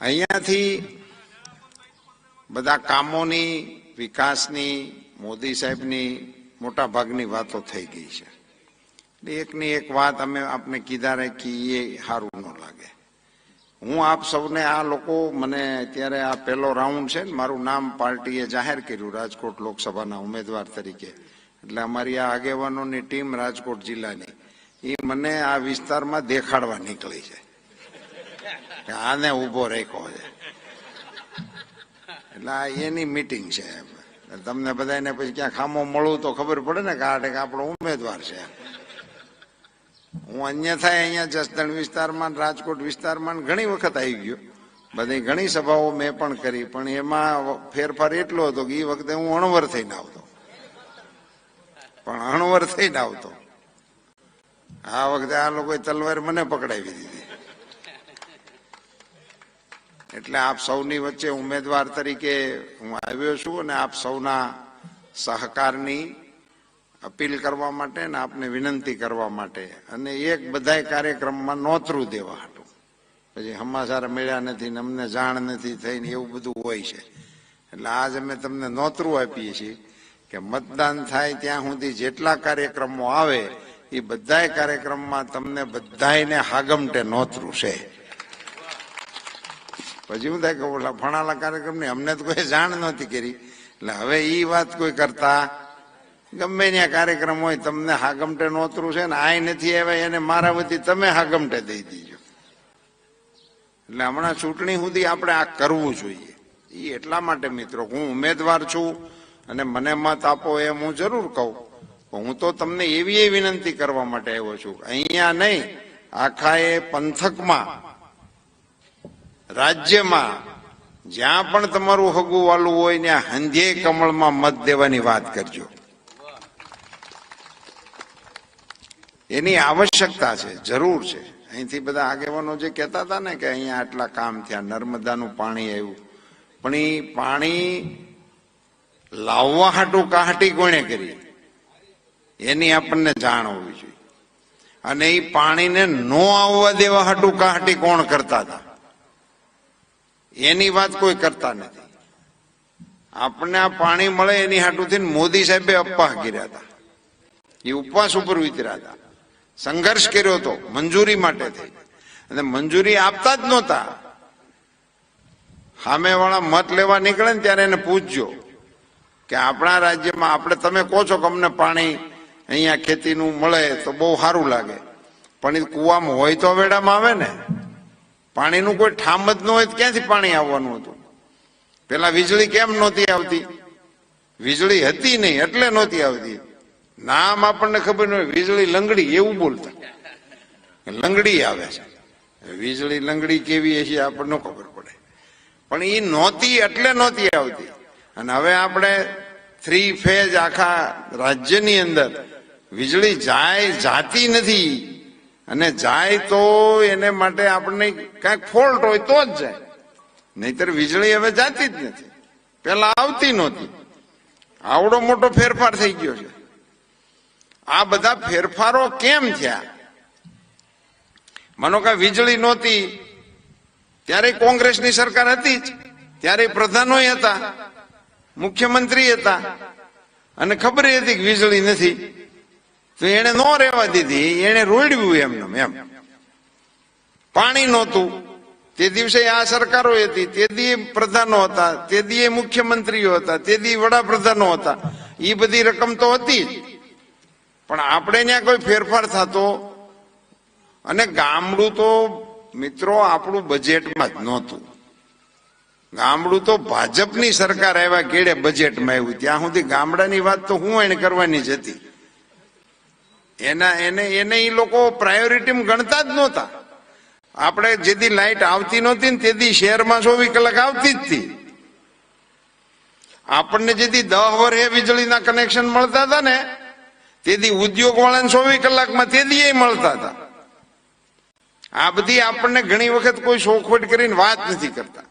અહીંયાથી બધા કામોની, વિકાસની, મોદી સાહેબની મોટા ભાગની વાતો થઈ ગઈ છે. એટલે એકની એક વાત અમે આપને કીધા રાખી એ સારું ન લાગે. હું આપ સૌને આ લોકો, મને અત્યારે આ પહેલો રાઉન્ડ છે ને, મારું નામ પાર્ટીએ જાહેર કર્યું રાજકોટ લોકસભાના ઉમેદવાર તરીકે. એટલે અમારી આ આગેવાનોની ટીમ રાજકોટ જિલ્લાની. એ મને આ વિસ્તારમાં દેખાડવા નીકળી છે. આને ઊભો રાખ્યો છે. એટલે આ એની મીટિંગ છે તમને બધાને પછી ક્યાં ખામો મળવું તો ખબર પડે ને કે આપણો ઉમેદવાર છે. હું અન્યથા અહીંયા જસદણ વિસ્તારમાં રાજકોટ વિસ્તારમાં ઘણી વખત આવી ગયો. બધી ઘણી સભાઓ મેં પણ કરી, પણ એમાં ફેરફાર એટલો હતો કે એ વખતે હું અણવર થઈને આવતો. પણ અણવર થઈને આવતો. આ વખતે આ લોકોએ તલવાર મને પકડાવી દીધી. એટલે આપ સૌની વચ્ચે ઉમેદવાર તરીકે હું આવ્યો છું અને આપ સૌના સહકારની અપીલ કરવા માટે અને આપને વિનંતી કરવા માટે. અને એક બધાય કાર્યક્રમમાં નોતરું દેવા હતું પછી હમાસાર મળ્યા નથી ને અમને જાણ નથી થઈ ને એવું બધું હોય છે. એટલે આજ અમે તમને નોતરું આપીએ છીએ કે મતદાન થાય ત્યાં સુધી જેટલા કાર્યક્રમો આવે, એ બધાય કાર્યક્રમમાં તમને બધાયને હાગમટે નોતરું છે. પછી હું થાય કે ઓલા ફણાલા કાર્યક્રમની અમને તો કોઈ જાણ નહોતી કરી. એટલે હવે એ વાત કોઈ કરતા ગમે ત્યાં કાર્યક્રમ હોય, તમને હાગમટે નોતરું છે ને આય નથી આવ્યા, એને મારા વતી તમે હાગમટે દઈ દીજો. એટલે હમણાં ચૂંટણી સુધી આપણે આ કરવું જોઈએ. એ એટલા માટે મિત્રો, હું ઉમેદવાર છું અને મને મત આપો એમ હું જરૂર કહું. હું તો તમને એવી એ વિનંતી કરવા માટે આવ્યો છું અહીંયા નહીં, આખા એ પંથકમાં રાજ્યમાં જ્યાં પણ તમારું હગું વાલું હોય, ત્યાં હંધે કમળમાં મત દેવાની વાત કરજો. એની આવશ્યકતા છે, જરૂર છે. અહીંથી બધા આગેવાનો જે કહેતા હતા ને કે અહીંયા આટલા કામ થયા, નર્મદાનું પાણી આવ્યું. પણ એ પાણી લાવવા હાટું કાહટી કોણે કરી? એની આપણને જાણ હોવી જોઈએ. અને એ પાણીને નો આવવા દેવા હાટું કાહટી કોણ કરતા હતા? એની વાત કોઈ કરતા નથી. આપણને આ પાણી મળે એની હાટુથી મોદી સાહેબે અપવાહ કર્યા હતા. એ ઉપવાસ ઉપર વિતર્યા હતા. સંઘર્ષ કર્યો હતો, મંજૂરી માટે થઈ અને મંજૂરી આપતા જ નહોતા. સામે વાળા મત લેવા નીકળે ને ત્યારે એને પૂછજો કે આપણા રાજ્યમાં આપણે તમે કહો છો કે અમને પાણી અહીંયા ખેતીનું મળે તો બહુ સારું લાગે. પણ એ કૂવામાં હોય તો વેડામાં આવે ને. પાણીનું કોઈ ઠામ જ ન હોય ક્યાંથી પાણી આવવાનું હતું? પેલા વીજળી કેમ નહોતી આવતી? વીજળી હતી નહીં, એટલે નહોતી આવતી. નામ આપણને ખબર ન હોય, વીજળી લંગડી, એવું બોલતા. લંગડી આવે છે. વીજળી લંગડી કેવી હશે આપણને ખબર પડે. પણ એ નહોતી એટલે નહોતી આવતી. અને હવે આપણે થ્રી ફેજ આખા રાજ્યની અંદર વીજળી જાય, જાતી નથી. અને જાય તો એને માટે આપણને કાંઈક ફોલ્ટ હોય તો જ જાય. નહીતર વીજળી હવે જાતી જ નથી. પેલા આવતી નહોતી. આવડો મોટો ફેરફાર થઈ ગયો છે. આ બધા ફેરફારો કેમ થયા? માનો કે વીજળી નહોતી, ત્યારે કોંગ્રેસની સરકાર હતી જ. ત્યારે પ્રધાનો હતા, મુખ્યમંત્રી હતા. અને ખબર હતી કે વીજળી નથી. તો એને ન રહેવા દીધી એને રોડ્યું એમનું એમ. પાણી નહોતું. તે દિવસે આ સરકારો હતી, તે દી પ્રધાનો હતા, તે દી મુખ્યમંત્રીઓ હતા, તે દી વડાપ્રધાનો હતા. એ બધી રકમ તો હતી પણ આપણે ત્યાં કોઈ ફેરફાર થતો. અને ગામડું તો, મિત્રો, આપણું બજેટમાં જ નહોતું. ગામડું તો ભાજપની સરકાર આવ્યા કેડે બજેટમાં આવ્યું. ત્યાં સુધી ગામડાની વાત તો હું એને કરવાની જ હતી. એના, એને એને એ લોકો પ્રાયોરિટી ગણતા જ નહોતા. આપણે જેથી લાઈટ આવતી નહોતી ને તેથી શહેરમાં ચોવીસ કલાક આવતી જ હતી. આપણને જેથી દહ વર્ષે વીજળીના કનેક્શન મળતા હતા ને, તેથી ઉદ્યોગ વાળાને ચોવીસ કલાકમાં તેથી એ મળતા હતા. આ બધી આપણને ઘણી વખત કોઈ શોખવટ કરીને વાત નથી કરતા.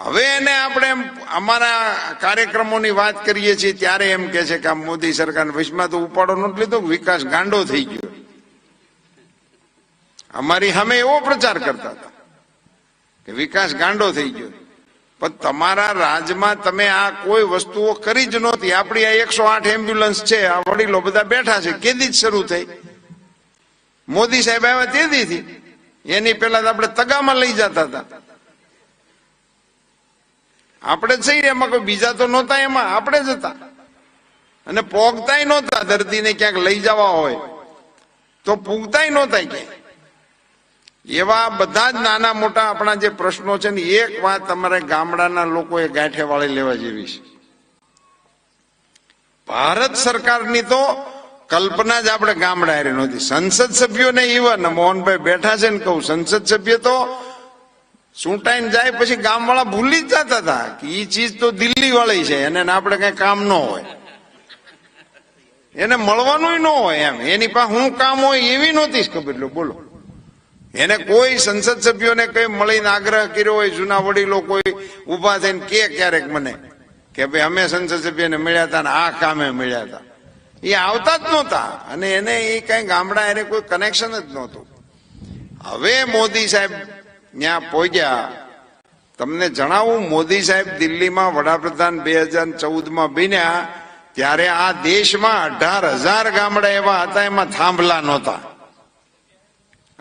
હવે એને આપણે અમારા કાર્યક્રમોની વાત કરીએ છીએ, ત્યારે એમ કે છે કે મોદી સરકાર વિશ્વમાં તો ઉપાડો નથી લીધો, વિકાસ ગાંડો થઈ ગયો. અમારી સામે એવો પ્રચાર કરતા હતા કે વિકાસ ગાંડો થઈ ગયો. પણ તમારા રાજમાં તમે આ કોઈ વસ્તુઓ કરી જ નહોતી. આપણી આ એકસો આઠ એમ્બ્યુલન્સ છે, આ વડીલો બધા બેઠા છે, કેદી જ શરૂ થઈ? મોદી સાહેબ આવ્યા તેથી એની પહેલા આપણે તગામાં લઈ જતા હતા. આપણે જ છીએ, એમાં કોઈ બીજા તો નહોતા એમાં. આપણે જ હતા. અને પોગતાય નહોતા, દર્દીને ક્યાંક લઈ જવા હોય. તો પૂગતાય નહોતા ક્યાંય. એવા બધા જ નાના મોટા આપણા જે પ્રશ્નો છે ને, એક વાત તમારે ગામડાના લોકોએ ગાંઠે વાળી લેવા જેવી છે. ભારત સરકારની તો કલ્પના જ આપણે ગામડા હારી નહોતી સંસદ સભ્યોને ઇવન મોહનભાઈ બેઠા છે ને કહું, સંસદ સભ્ય તો ચૂંટાઈને જાય પછી ગામવાળા ભૂલી જ જતા હતા કે એ ચીજ તો દિલ્હી વાળી છે, એને આપણે કઈ કામ ન હોય. એને મળવાનું ન હોય એમ. એની પાસે હું કામ હોય એવી નહોતી ખબર. લો, બોલો. એને કોઈ સંસદ સભ્યોને કઈ મળીને આગ્રહ કર્યો હોય, જૂના વડીલો કોઈ ઊભા થઈને કે ક્યારેક મને કે ભાઈ અમે સંસદ સભ્યને મળ્યા હતા ને આ કામે મળ્યા હતા. એ આવતા જ નહોતા. અને એને એ કઈ ગામડા એને કોઈ કનેક્શન જ નહોતું. હવે મોદી સાહેબ ત્યાં પહોંચ્યા તમને જણાવું, મોદી સાહેબ દિલ્હીમાં વડાપ્રધાન બે હજાર ચૌદમાં બન્યા, ત્યારે આ દેશમાં અઢાર હજાર ગામડા એવા હતા, એમાં થાંભલા નહોતા.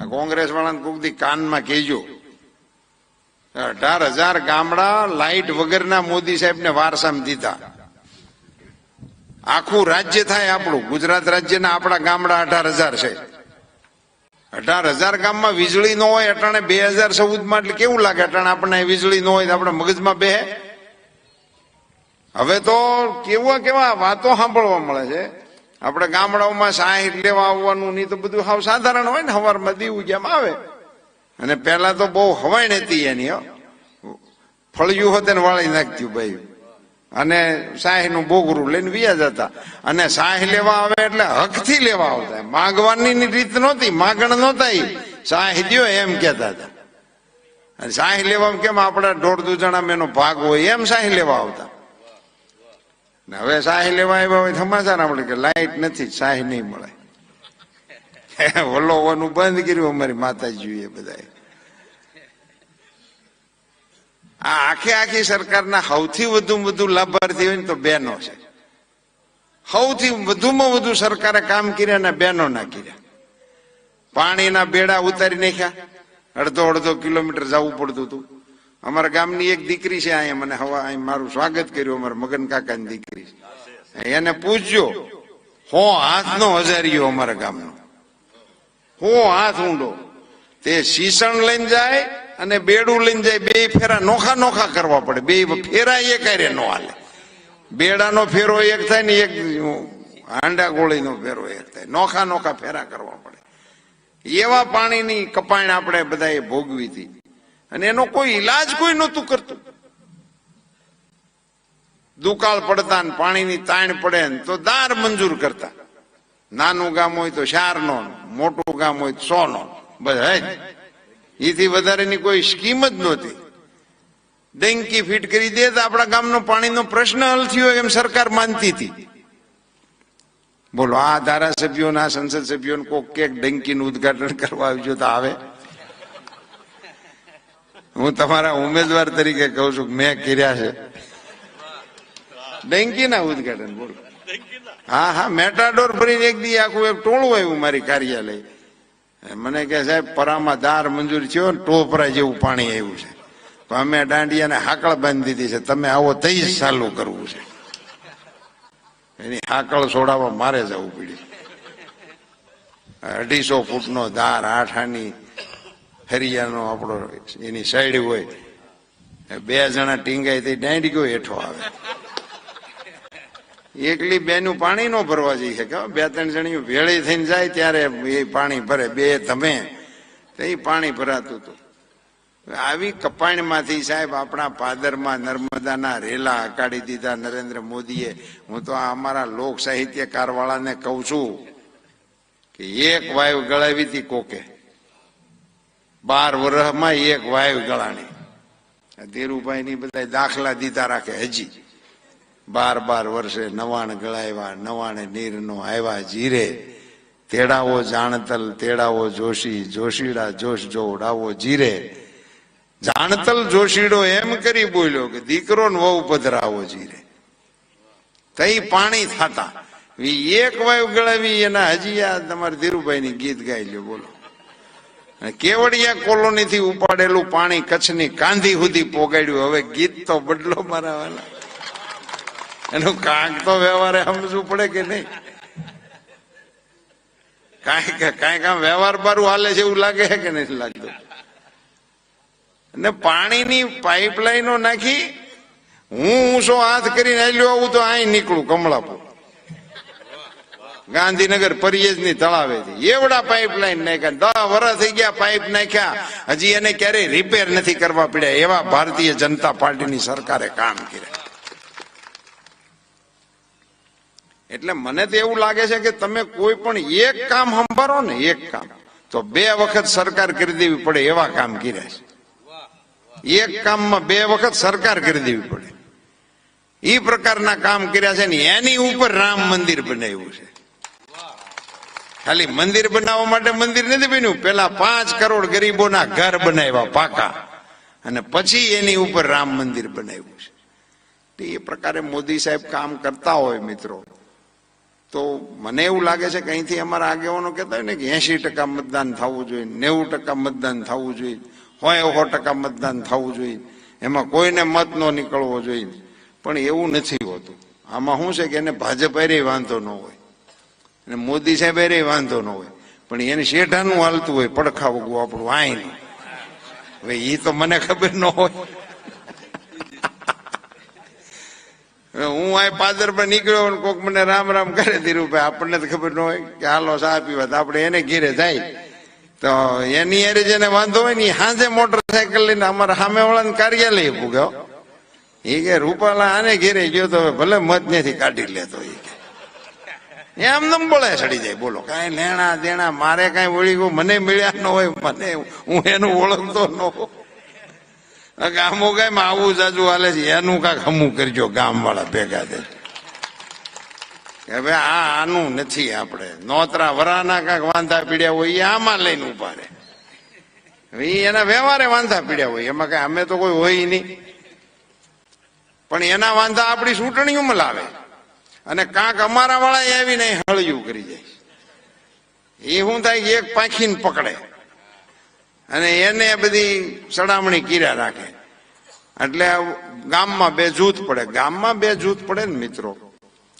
કોંગ્રેસ વાળાને કોક કાનમાં કહેજો. અઢાર હજાર ગામડા લાઈટ વગરના મોદી સાહેબને વારસામાં દીધા. આખું રાજ્ય થાય આપણું. ગુજરાત રાજ્યના આપણા ગામડા અઢાર હજાર છે. અઢાર હજાર ગામમાં વીજળી ન હોય, અટાણે બે હજાર ચૌદમાં એટલે કેવું લાગે અટાણે આપણને વીજળી ન હોય આપણે મગજમાં બે હવે તો કેવા કેવા વાતો સાંભળવા મળે છે. આપણે ગામડાઓમાં સાહીઠ લેવા આવવાનું નહીં તો બધું હાવ સાધારણ હોય ને, હવારમાં દીવું જેમ આવે. અને પહેલા તો બહુ હવાઈ હતી એની. ફળિયું હોતે ને વાળી નાખતું ભાઈ. અને શાહી નું બોગરું લઈને વ્યા જતા. અને શાહી લેવા આવે એટલે હકથી લેવા આવતા. માગવાની રીત નહોતી, માગણ નહોતા. શાહી દ્યો એમ કેતા હતા. અને શાહી લેવા કેમ આપણા દોઢ દુ જણા એનો ભાગ હોય એમ શાહી લેવા આવતા. હવે શાહી લેવા આવ્યા હોય સમાચાર આપણે કે લાઈટ નથી શાહી નહીં મળે. વલોવાનું બંધ કર્યું અમારી માતાજીએ બધાએ. આ આખી આખી સરકારના સૌથી વધુ વધુ લાભાર્થી હોય ને તો બહેનો છે. સૌથી વધુમાં વધુ સરકારે કામ કર્યા ને બહેનો ના કર્યા. પાણીના બેડા ઉતારી નાખ્યા. અડધો અડધો કિલોમીટર જવું પડતું હતું. અમારા ગામની એક દીકરી છે અહીંયા મને હવા અહીં મારું સ્વાગત કર્યું અમારા મગન કાકાની દીકરી. એને પૂછજો, હો હાથનો હજારીયો અમારા ગામનો? હો હાથ ઊંડો? તે શીશણ લઈને જાય અને બેડું લઈને જાય, બે ફેરા નોખા નોખા કરવા પડે. બે ફેરા એક હારે નો હાલે. બેડાનો ફેરો એક થાય ને એક હાંડા ગોળીનો ફેરો એક થાય. નોખા નોખા ફેરા કરવા પડે. એવા પાણીની કપાણ આપણે બધાએ ભોગવી હતી. અને એનો કોઈ ઈલાજ કોઈ નહોતું કરતું. દુકાળ પડતા ને પાણીની તાણ પડે ને તો દાર મંજૂર કરતા. નાનું ગામ હોય તો ચાર નો મોટું ગામ હોય તો સો નો બધા એથી વધારેની કોઈ સ્કીમ જ નહોતી. ડેન્કી ફિટ કરી દે તો આપણા ગામનો પાણીનો પ્રશ્ન હલ થયો એમ સરકાર માનતી હતી. બોલો આ ધારાસભ્યોના સંસદ સભ્યોને કોક કેક ડેન્કીનું ઉદઘાટન કરવા આવજો તો આવે. હું તમારા ઉમેદવાર તરીકે કહું છું મેં કર્યા છે. ડેન્કીના ઉદઘાટન બોલો. હા હા મેટાડોર ભરીને એક દી આખું એક ટોળું આવ્યું મારી કાર્યાલય. મને કે સાહેબ, પરામાં દાર મંજૂર થયો ને ટોપરા જેવું પાણી આવ્યું છે. અમે દાંડિયાને હાકળ બાંધી દીધી છે. તમે આવો તઈ જ ચાલુ કરવું છે. એની હાકળ છોડાવવા મારે જવું પડ્યું. અઢીસો ફૂટનો ધાર, આઠાની હરિયાનો આપણો એની સાઈડ હોય. બે જણા ટીંગાઈ થઈ દાંડી ગયો હેઠો આવે. એકલી બેનું પાણી નો ભરવા જઈ શકે. બે ત્રણ જણી વેળી થઈને જાય ત્યારે એ પાણી ભરે, બે તમે તો પાણી ભરાતું હતું. આવી કપાણમાંથી સાહેબ આપણા પાદરમાં નર્મદાના રેલા હકાડી દીધા નરેન્દ્ર મોદીએ. હું તો અમારા લોક સાહિત્યકાર વાળાને કહું છું કે એક વાયુ ગળાવી હતી કોકે. બાર વર્ષમાં એક વાયુ ગળાણી. ધીરુભાઈ ની બધા દાખલા દીધા રાખે હજી. બાર બાર વર્ષે નવાણ ગળાવ્યા નવાણે નીરનો આવ્યા જીરે. તેડાવો જાણતલ તેડાવો જોશી, જોશીડા જોશ જો ઉડાવો જીરે. જાણતલ જોશીડો એમ કરી બોલ્યો કે દીકરો ને વહુ પધરાવો જીરે. તઈ પાણી થતા. એક વાયુ ગળાવી એના હજી આ તમારે ધીરુભાઈ ની ગીત ગાઈ લ્યો, બોલો. કેવડિયા કોલોની થી ઉપાડેલું પાણી કચ્છની કાંધી સુધી પોગાડ્યું. હવે ગીત તો બદલો મારા વાલા. એનું કાંક તો વ્યવહારે સમજવું પડે કે નહીં? કાંઈક કાંઈક આમ વ્યવહાર બારું હાલે છે એવું લાગે કે નથી લાગતું? અને પાણીની પાઇપલાઈનો નાખી હું ઊંચો હાથ કરીને હેલ્યો આવું તો અહીં નીકળું કમળાપુર. ગાંધીનગર પરિયેજની છે. એવડા પાઇપલાઈન નાખ્યા. દસ વર્ષ થઈ ગયા પાઇપ નાખ્યા. હજી એને ક્યારેય રિપેર નથી કરવા પડ્યા. એવા ભારતીય જનતા પાર્ટીની સરકારે કામ કર્યા. એટલે મને તો એવું લાગે છે કે તમે કોઈ પણ એક કામ સંભાળો ને એક કામ. તો બે વખત સરકાર કરી દેવી પડે એવા કામ કર્યા છે. એક કામમાં બે વખત સરકાર કરી દેવી પડે. એ પ્રકારના કામ કર્યા છે ને એની ઉપર રામ મંદિર બનાવ્યું છે. ખાલી મંદિર બનાવવા માટે મંદિર નથી બન્યું. પેલા પાંચ કરોડ ગરીબોના ઘર બનાવ્યા પાકા. અને પછી એની ઉપર રામ મંદિર બનાવ્યું છે. એ પ્રકારે મોદી સાહેબ કામ કરતા હોય મિત્રો. તો મને એવું લાગે છે કે અહીંથી અમારા આગેવાનો કહેતા હોય ને કે એસી ટકા મતદાન થવું જોઈએ, નેવું ટકા મતદાન થવું જોઈએ, હોય સો ટકા મતદાન થવું જોઈએ. એમાં કોઈને મત ન નીકળવો જોઈએ. પણ એવું નથી હોતું. આમાં શું છે કે એને ભાજપ એરે વાંધો ન હોય. અને મોદી સાહેબ એરે વાંધો ન હોય. પણ એને શેઠાનું હાલતું હોય, પડખા વગવું આપણું આઈનું હવે એ તો મને ખબર ન હોય હવે હું આ પાદર પર નીકળ્યો ને કોક મને રામ રામ કરે ધીરુભાઈ આપણને તો ખબર ન હોય કે હાલો સા પીવા. આપણે એને ઘેરે જાય. તો એની અરે જેને વાંધો હોય ને ઈ મોટરસાયકલ લઈને અમારા સામે વાળાને કાર્યાલય ભૂગ્યો એ કે રૂપાલા આને ઘેરે ગયો તો ભલે મત નથી કાઢી લેતો એ કે. એમ નમ બોલે ચડી જાય. બોલો, કાંઈ લેણા દેણા, મારે કાંઈ ગયું, મને મળ્યા ન હોય, મને હું એનું ઓળખતો ન હોય ગામો ગામ આવું જાજુ હાલે છે. એનું કાંક હમું કરજો ગામ વાળા ભેગા કે હવે આ આનું નથી આપણે. નોતરા વરાના કાંક વાંધા પીડ્યા હોય એ આમાં લઈને ઊભા રહે. એના વ્યવહારે વાંધા પીડ્યા હોય. એમાં કઈ અમે તો કોઈ હોય નહીં. પણ એના વાંધા આપણી ચૂંટણીઓમાં લાવે. અને કાંક અમારા વાળા આવીને હળિયું કરી જાય. એ શું થાય એક પાંખીને પકડે. અને એને બધી સડામણી કર્યા રાખે. એટલે ગામમાં બે જૂથ પડે. ગામમાં બે જૂથ પડે ને મિત્રો.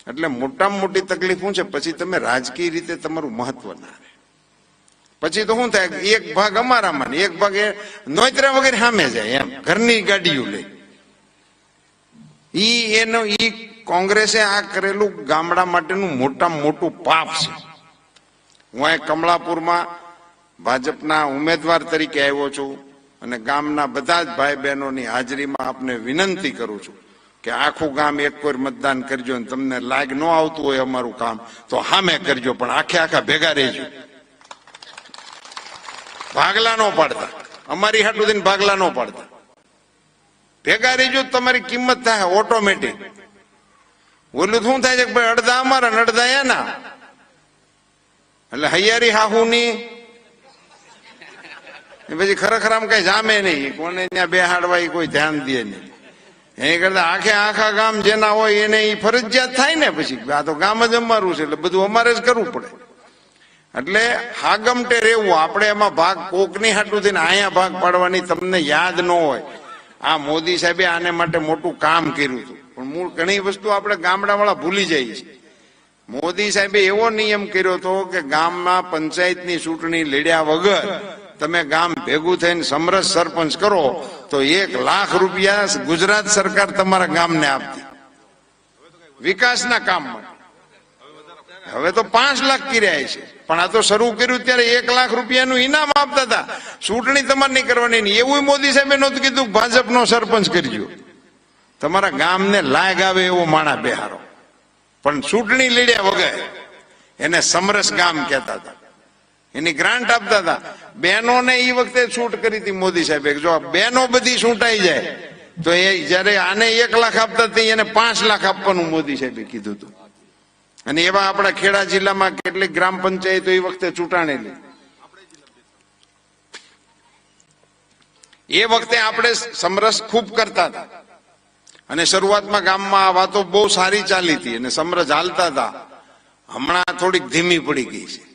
એટલે મોટામાં મોટી તકલીફ શું છે? પછી તમે રાજકીય રીતે તમારું મહત્વ ના રહે. પછી તો શું થાય? એક ભાગ અમારામાં એક ભાગ એ નોતરા વગેરે સામે જાય એમ. ઘરની ગાડીઓ લઈ ઈ એનો ઈ કોંગ્રેસે આ કરેલું ગામડા માટેનું મોટામાં મોટું પાપ છે. હું અહીં કમળાપુરમાં ભાજપના ઉમેદવાર તરીકે આવ્યો છું અને ગામના બધા જ ભાઈ બહેનોની હાજરીમાં આપને વિનંતી કરું છું કે આખું ગામ એક કોઈ મતદાન કરજો અને તમને લાગ ન આવતું હોય અમારું કામ, તો હામે કરજો, પણ આખે આખા ભેગા રહેજો. ભાગલા ન પાડતા. અમારી હાટું દિન ભાગલા ન પાડતા. ભેગા રહેજો તમારી કિંમત થાય ઓટોમેટિક. ઓલું શું થાય છે કે ભાઈ અડધા અમારા અને અડધા એના? એટલે હૈયારી હાહુની પછી ખરેખર આમ કઈ જામે નહીં. કોને ત્યાં બેહાડવા એ કોઈ ધ્યાન દે નહીં. એની કરતા આખે આખા ગામ જેના હોય એને એ ફરજિયાત થાય ને પછી. આ તો ગામ જ અમારું છે, એટલે બધું અમારે જ કરવું પડે. એટલે હાગમટે રહેવું, આપણે એમાં ભાગ કોકની હાટું થઈને અહીંયા ભાગ પાડવાની તમને યાદ ન હોય. આ મોદી સાહેબે આને માટે મોટું કામ કર્યું હતું. પણ મૂળ ઘણી વસ્તુ આપણે ગામડાવાળા ભૂલી જઈએ છીએ. મોદી સાહેબે એવો નિયમ કર્યો હતો કે ગામમાં પંચાયતની ચૂંટણી લડ્યા વગર તમે ગામ ભેગું થઈને સમરસ સરપંચ કરો, તો એક લાખ રૂપિયા ગુજરાત સરકાર તમારા ગામને આપતી. વિકાસના કામ હવે તો પાંચ લાખ કર્યા છે. પણ આ તો શરૂ કર્યું ત્યારે એક લાખ રૂપિયાનું ઇનામ આપતા હતા. ચૂંટણી તમારે નહીં કરવાની. નહીં એવું મોદી સાહેબે નહોતું કીધું ભાજપનો સરપંચ કરજો. તમારા ગામને લાગ આવે એવો માણા બેહારો. પણ ચૂંટણી લડ્યા વગર એને સમરસ ગામ કહેતા હતા. એની ગ્રાન્ટ આપતા હતા. બહેનોને એ વખતે છૂટ કરી હતી મોદી સાહેબે. જો બહેનો બધી છૂટાઈ જાય, તો એ જયારે આને એક લાખ આપતા હતી, એને પાંચ લાખ આપવાનું મોદી સાહેબે કીધું હતું. અને એવા આપણા ખેડા જિલ્લામાં કેટલીક ગ્રામ પંચાયતો એ વખતે ચૂંટાણેલી. એ વખતે આપણે સમરસ ખૂબ કરતા હતા. અને શરૂઆતમાં ગામમાં આ વાતો બહુ સારી ચાલી હતી અને સમરસ હાલતા હતા. હમણાં થોડીક ધીમી પડી ગઈ છે.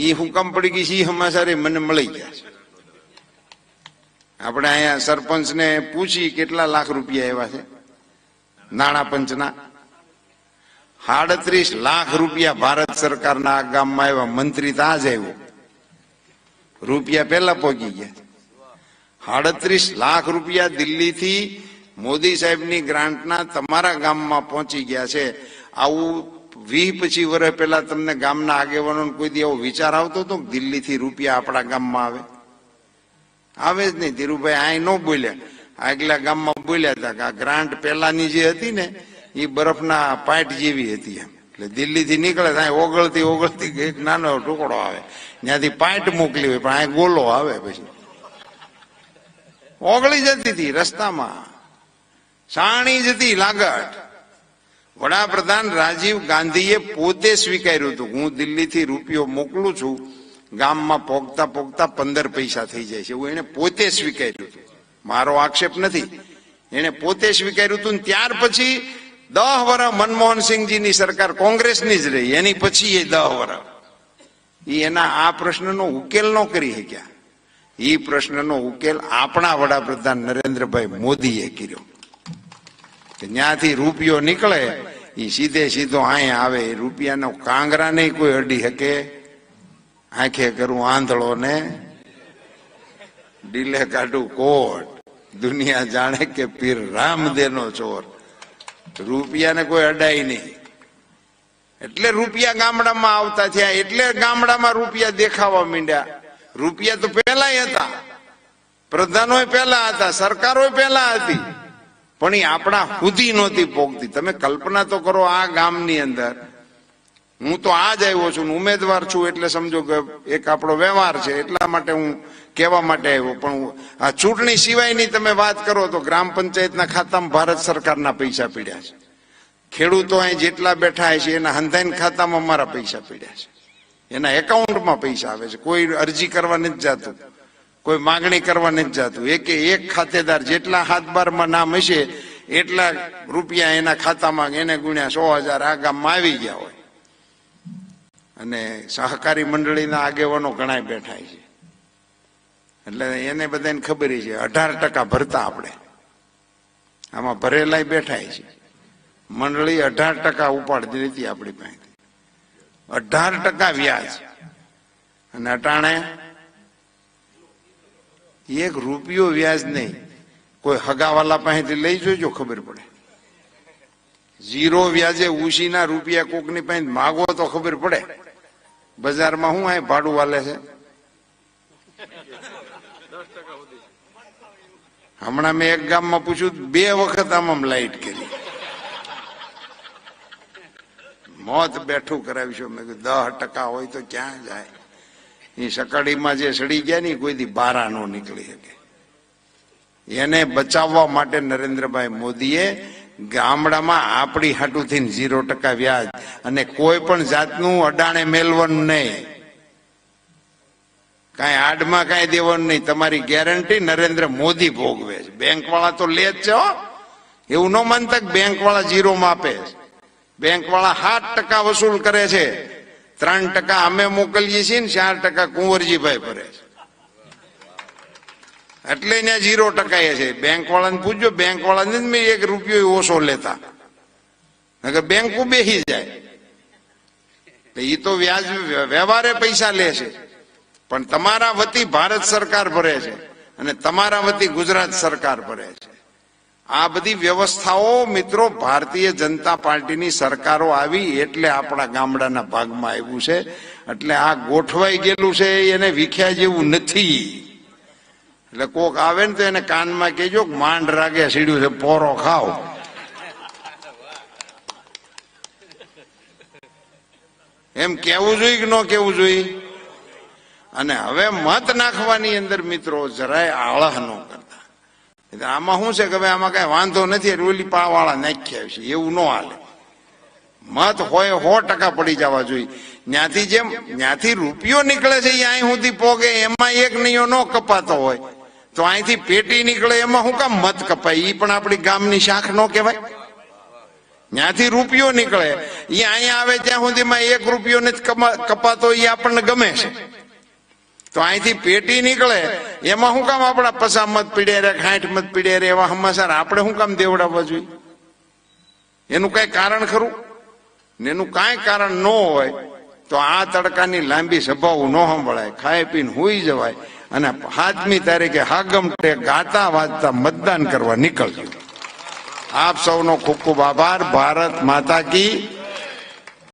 એ હું કામ પડી ગઈ છે એ હમાસારે મને મળી ગયા છે. આપણે અહીંયા સરપંચને પૂછી કેટલા લાખ રૂપિયા એવા છે. નાણા પંચના. સાડત્રીસ લાખ રૂપિયા ભારત સરકારના આ ગામમાં આવ્યા. મંત્રી ત્યાં જ આવ્યો. રૂપિયા પહેલા પહોંચી ગયા. સાડત્રીસ લાખ રૂપિયા દિલ્હીથી મોદી સાહેબની ગ્રાન્ટના તમારા ગામમાં પહોંચી ગયા છે. આવું વીસ પચીસ વર્ષ પહેલા તમને ગામના આગેવાનો કોઈ દી એવો વિચાર આવતો હતો દિલ્હીથી રૂપિયા આપણા ગામમાં આવે? આવે જ નહીં. ધીરુભાઈ આ ન બોલ્યા. આગલા ગામમાં બોલ્યા હતા કે આ ગ્રાન્ટ પહેલાની જે હતી ને એ બરફના પાઇટ જેવી હતી એમ. એટલે દિલ્હીથી નીકળે ત્યાં ઓગળતી ઓગળતી એક નાનો ટુકડો આવે. ત્યાંથી પાઇટ મોકલી હોય, પણ આ ગોલો આવે પછી. ઓગળી જતી હતી રસ્તામાં. સાણી જતી લાગટ. વડાપ્રધાન રાજીવ ગાંધીએ પોતે સ્વીકાર્યું હતું, હું દિલ્હીથી રૂપિયો મોકલું છું, ગામમાં પોગતા પોગતા પંદર પૈસા થઈ જાય છે. એવું એને પોતે સ્વીકાર્યું હતું. મારો આક્ષેપ નથી. એને પોતે સ્વીકાર્યું હતું ત્યાર પછી દહ વર્ષ મનમોહનસિંહજીની સરકાર કોંગ્રેસની જ રહી. એની પછી એ દહ વર્ષ એ એના આ પ્રશ્નનો ઉકેલ ન કરી શક્યા. એ પ્રશ્નનો ઉકેલ આપણા વડાપ્રધાન નરેન્દ્રભાઈ મોદીએ કર્યો. ત્યાંથી રૂપિયો નીકળે એ સીધે સીધો અહીંયા આવે. એ રૂપિયાનો કાંગરા નહીં કોઈ અડી શકે આંખે કરું આંધળો ને ડીલે કાઢું કોટ. દુનિયા જાણે કે પીર રામદેનો ચોર. રૂપિયાને કોઈ અડાય નહીં. એટલે રૂપિયા ગામડામાં આવતા થયા. એટલે ગામડામાં રૂપિયા દેખાવા માંડ્યા. રૂપિયા તો પહેલા હતા. પ્રધાનો પહેલા હતા સરકારો પહેલા હતી. પણ એ આપણા સુધી નહોતી પોગતી. તમે કલ્પના તો કરો આ ગામની અંદર. હું તો આ જ આવ્યો છું ઉમેદવાર છું એટલે સમજો કે એક આપણો વ્યવહાર છે, એટલા માટે હું કહેવા માટે આવ્યો. પણ આ ચૂંટણી સિવાયની તમે વાત કરો તો ગ્રામ પંચાયતના ખાતામાં ભારત સરકારના પૈસા પીડ્યા છે. ખેડૂતો અહીં જેટલા બેઠા છે એના હંધાઈન ખાતામાં અમારા પૈસા પીડ્યા છે. એના એકાઉન્ટમાં પૈસા આવે છે. કોઈ અરજી કરવા નથી જાતું. કોઈ માગણી કરવા નથી જાતું. એક એક ખાતેદાર જેટલા હાથ બારમાં નામ હશે, એટલા રૂપિયા એના ખાતામાં એને ગુણ્યા સો હજાર આ ગામમાં આવી ગયા હોય. અને સહકારી મંડળીના આગેવાનો ઘણા બેઠા છે. એટલે એને બધાને ખબર છે, અઢાર ટકા ભરતા આપણે. આમાં ભરેલાય બેઠા છે. મંડળી અઢાર ટકા ઉપાડતી નથી આપણી પાસે. અઢાર ટકા વ્યાજ. અને અટાણે એક રૂપિયો વ્યાજ નહીં. કોઈ હગાવાલા પાસેથી લઈ જોજો, ખબર પડે. ઝીરો વ્યાજે ઉશીના રૂપિયા કોકની પાસે માગો તો ખબર પડે. બજારમાં શું આ ભાડું વાલે છે? હમણાં મેં એક ગામમાં પૂછ્યું, બે વખત આમ લાઈટ કરી. મોત બેઠું કરાવીશું. મેં કીધું દસ ટકા હોય તો ક્યાં જાય? એ સકાળીમાં જે સડી ગયા ને કોઈ દી બારા નો નીકળી શકે. એને બચાવવા માટે નરેન્દ્રભાઈ મોદીએ ગામડામાં આપણી હાટુથી ઝીરો ટકા વ્યાજ અને કોઈ પણ જાતનું અડાણે મેલવાનું નહીં. કઈ આડમાં કઈ દેવાનું નહીં. તમારી ગેરંટી નરેન્દ્ર મોદી ભોગવે છે. બેંક વાળા તો લે જ છે એવું ન માનતા બેંક વાળા જીરોમાં આપે છે. બેંક વાળા સાત ટકા વસૂલ કરે છે. ત્રણ ટકા અમે મોકલીએ છીએ ને ચાર ટકા કુંવરજીભાઈ ભરે છે. એટલે ત્યાં જીરો ટકા એ છે. બેંક વાળાને પૂછજો બેંક વાળાને જ મેં એક રૂપિયો ઓછો લેતા. નકર બેંકો બેસી જાય. એ તો વ્યાજ, વ્યવહારે પૈસા લે છે. પણ તમારા વતી ભારત સરકાર ભરે છે અને તમારા વતી ગુજરાત સરકાર ભરે છે. આ બધી વ્યવસ્થાઓ મિત્રો ભારતીય જનતા પાર્ટીની સરકારો આવી એટલે આપણા ગામડાના ભાગમાં આવ્યું છે. એટલે આ ગોઠવાઈ ગયેલું છે, એને વિખ્યા જેવું નથી. એટલે કોક આવે ને તો એને કાનમાં કહેજો કે માંડ રાગે સીડ્યું છે, પોરો ખાઓ. એમ કેવું જોઈએ કે ન કેવું જોઈએ? અને હવે મત નાખવાની અંદર મિત્રો જરાય આળહ ન કરતા. એટલે આમાં શું છે કે ભાઈ, આમાં કઈ વાંધો નથી, એટલે ઓલી પાવાળા નાખ્યા છે, એવું ન હાલે. મત હોય સો ટકા પડી જવા જોઈએ. ત્યાંથી જેમ ત્યાંથી રૂપિયો નીકળે છે અહીં સુધી પોગે, એમાં એક નહીં ન કપાતો હોય. તો અહીંથી પેટી નીકળે, એમાં શું કામ મત કપાય? એ પણ આપણી ગામની શાખ નો કહેવાય. ત્યાંથી રૂપિયો નીકળે. એ અહીંયા આવે ત્યાં સુધીમાં એક રૂપિયો ને કપાતો એ આપણને ગમે છે. તો અહીંથી પેટી નીકળે. એમાં શું કામ આપણા પસા મત પીડે રે, ખાંઠ મત પીડે રે, એવા સમાચાર આપણે શું કામ દેવડાવવા જોઈએ? એનું કઈ કારણ ખરું? ને એનું કાંઈ કારણ ન હોય તો આ તડકાની લાંબી સભાઓ ન સંભળાય. ખાઈ પીને હોઈ જવાય. અને સાતમી તારીખે હાગમટે ગાતા વાંચતા મતદાન કરવા નીકળજો. આપ સૌનો ખૂબ ખૂબ આભાર. ભારત માતા કી